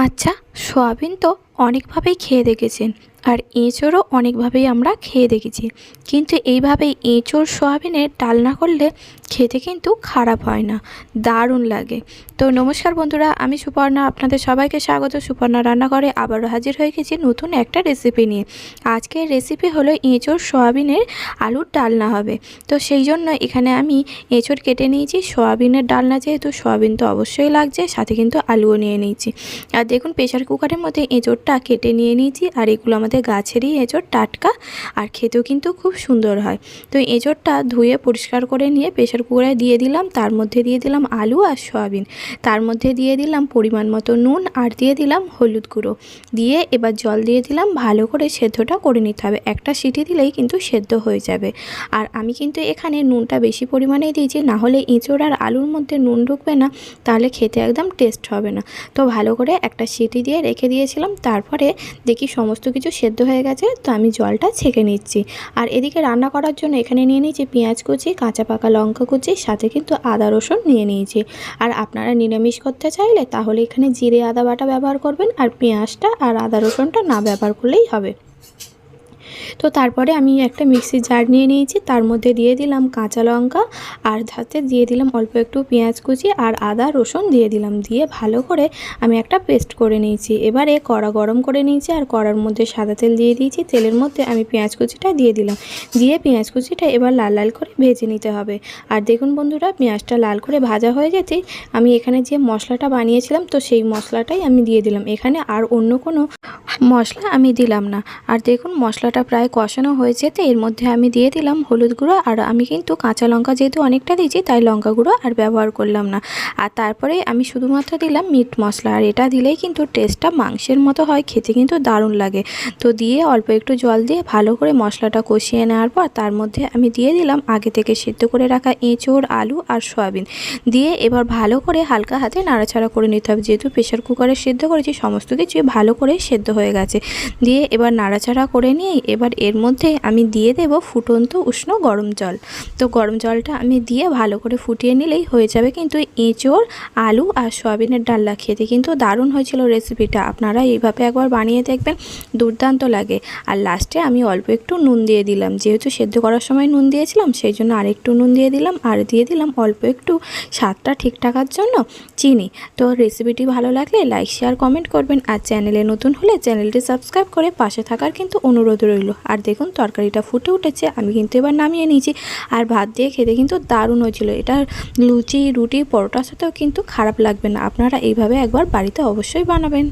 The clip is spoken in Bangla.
আচ্ছা সোয়াবিন তো অনেকভাবেই খেয়ে দেখেছেন। আর এঁচোড়ও অনেকভাবেই আমরা খেয়ে দেখেছি। কিন্তু এইভাবে এঁচোড়, সোয়াবিনের ডালনা করলে খেতে কিন্তু খারাপ হয় না। দারুণ লাগে। তো নমস্কার বন্ধুরা, আমি সুপর্ণা। আপনাদের সবাইকে স্বাগত। সুপর্ণা রান্নাঘরে আবারও হাজির হয়ে গেছি নতুন একটা রেসিপি নিয়ে। আজকের রেসিপি হলো এঁচোড়, সোয়াবিনের আলুর ডালনা হবে। তো সেই জন্য এখানে আমি এঁচোড় কেটে নিয়েছি। সোয়াবিনের ডালনা যেহেতু, সোয়াবিন তো অবশ্যই লাগছে, সাথে কিন্তু আলুও নিয়ে নিয়েছি। আর দেখুন প্রেশার কুকারের মধ্যে এঁচোড়টা কেটে নিয়ে নিয়েছি আর এগুলো আমাদের গাছেরই এঁচোড় টাটকা আর খেতেও কিন্তু খুব সুন্দর হয়। তো এঁচোড়টা ধুয়ে পরিষ্কার করে নিয়ে প্রেশার কুকারে দিয়ে দিলাম, তার মধ্যে দিয়ে দিলাম আলু আর সয়াবিন। তার মধ্যে দিয়ে দিলাম পরিমাণ মতো নুন আর দিয়ে দিলাম হলুদ গুঁড়ো। দিয়ে এবার জল দিয়ে দিলাম, ভালো করে সেদ্ধটা করে নিতে হবে। একটা সিটি দিলেই কিন্তু সেদ্ধ হয়ে যাবে। আর আমি কিন্তু এখানে নুনটা বেশি পরিমাণেই দিয়েছি, না হলে এঁচোড় আর আলুর মধ্যে নুন ঢুকবে না, তাহলে খেতে একদম টেস্ট হবে না। তো ভালো করে একটা সিটি দিয়ে রেখে দিয়েছিলাম তারপরে দেখি সমস্ত কিছু সেদ্ধ হয়ে গেছে, তো আমি জলটা ছেঁকে নিচ্ছি। আর এদিকে রান্না করার জন্য এখানে নিয়ে নিয়েছি পেঁয়াজ কুচি, কাঁচা পাকা লঙ্কা কুচি, সাথে কিন্তু আদা রসুন নিয়ে নিয়েছি। আর আপনারা নিরামিষ করতে চাইলে তাহলে এখানে জিরে, আদা বাটা ব্যবহার করবেন, আর পেঁয়াজটা আর আদা রসুনটা না ব্যবহার করলেই হবে। তো তারপরে আমি একটা মিক্সির জার নিয়ে নিয়েছি, তার মধ্যে দিয়ে দিলাম কাঁচা লঙ্কা, আর তাতে দিয়ে দিলাম অল্প একটু পেঁয়াজ কুচি আর আদা রসুন দিয়ে দিলাম, দিয়ে ভালো করে আমি একটা পেস্ট করে নিয়েছি। এবারে কড়া গরম করে নিয়েছি আর কড়ার মধ্যে সাদা তেল দিয়ে দিয়েছি, তেলের মধ্যে আমি পেঁয়াজ কুচিটা দিয়ে দিলাম। দিয়ে পেঁয়াজ কুচিটা এবার লাল লাল করে ভেজে নিতে হবে। আর দেখুন বন্ধুরা, পেঁয়াজটা লাল করে ভাজা হয়ে যেতে আমি এখানে যে মশলাটা বানিয়েছিলাম, তো সেই মশলাটাই আমি দিয়ে দিলাম। এখানে আর অন্য কোনো মশলা আমি দিলাম না। আর দেখুন মশলাটা প্রায় কষানো হয়েছে, তো এর মধ্যে আমি দিয়ে দিলাম হলুদ গুঁড়ো। আর আমি কিন্তু কাঁচা লঙ্কা যেহেতু অনেকটা দিয়েছি, তাই লঙ্কা গুঁড়ো আর ব্যবহার করলাম না। আর তারপরে আমি শুধুমাত্র দিলাম মিট মশলা, আর এটা দিলেই কিন্তু টেস্টটা মাংসের মতো হয়, খেতে কিন্তু দারুণ লাগে। তো দিয়ে অল্প একটু জল দিয়ে ভালো করে মশলাটা কষিয়ে নেওয়ার পর তার মধ্যে আমি দিয়ে দিলাম আগে থেকে সিদ্ধ করে রাখা এঁচোড়, আলু আর সয়াবিন। দিয়ে এবার ভালো করে হালকা হাতে নাড়াচাড়া করে নিতে হবে। যেহেতু প্রেশার কুকারে সেদ্ধ করেছি, সমস্ত কিছু ভালো করে সেদ্ধ হয়ে গেছে। দিয়ে এবার নাড়াচাড়া করে নিয়ে এবার এর মধ্যে আমি দিয়ে দেব ফুটন্ত উষ্ণ গরম জল। তো গরম জলটা আমি দিয়ে ভালো করে ফুটিয়ে নিলেই হয়ে যাবে কিন্তু এঁচোড়, আলু আর সয়াবিনের ডাল্লা খেতে কিন্তু দারুণ হয়েছিল রেসিপিটা আপনারা এইভাবে একবার বানিয়ে দেখবেন, দুর্দান্ত লাগে। আর লাস্টে আমি অল্প একটু নুন দিয়ে দিলাম। যেহেতু সেদ্ধ করার সময় নুন দিয়েছিলাম, সেই জন্য আরেকটু নুন দিয়ে দিলাম। আর দিয়ে দিলাম অল্প একটু স্বাদটা ঠিক থাকার জন্য চিনি। তো রেসিপিটি ভালো লাগলে লাইক শেয়ার কমেন্ট করবেন। আর চ্যানেলে নতুন হলে চ্যানেলটি সাবস্ক্রাইব করে পাশে থাকার কিন্তু অনুরোধ রইল। আর দেখুন তরকারিটা ফুটে উঠেছে, আমি কিন্তু এবার নামিয়ে নিয়েছি। আর ভাত দিয়ে খেতে কিন্তু দারুণ হয়েছিল। এটা লুচি, রুটি, পরোটার সাথেও কিন্তু খারাপ লাগবে না। আপনারা এইভাবে একবার বাড়িতে অবশ্যই বানাবেন।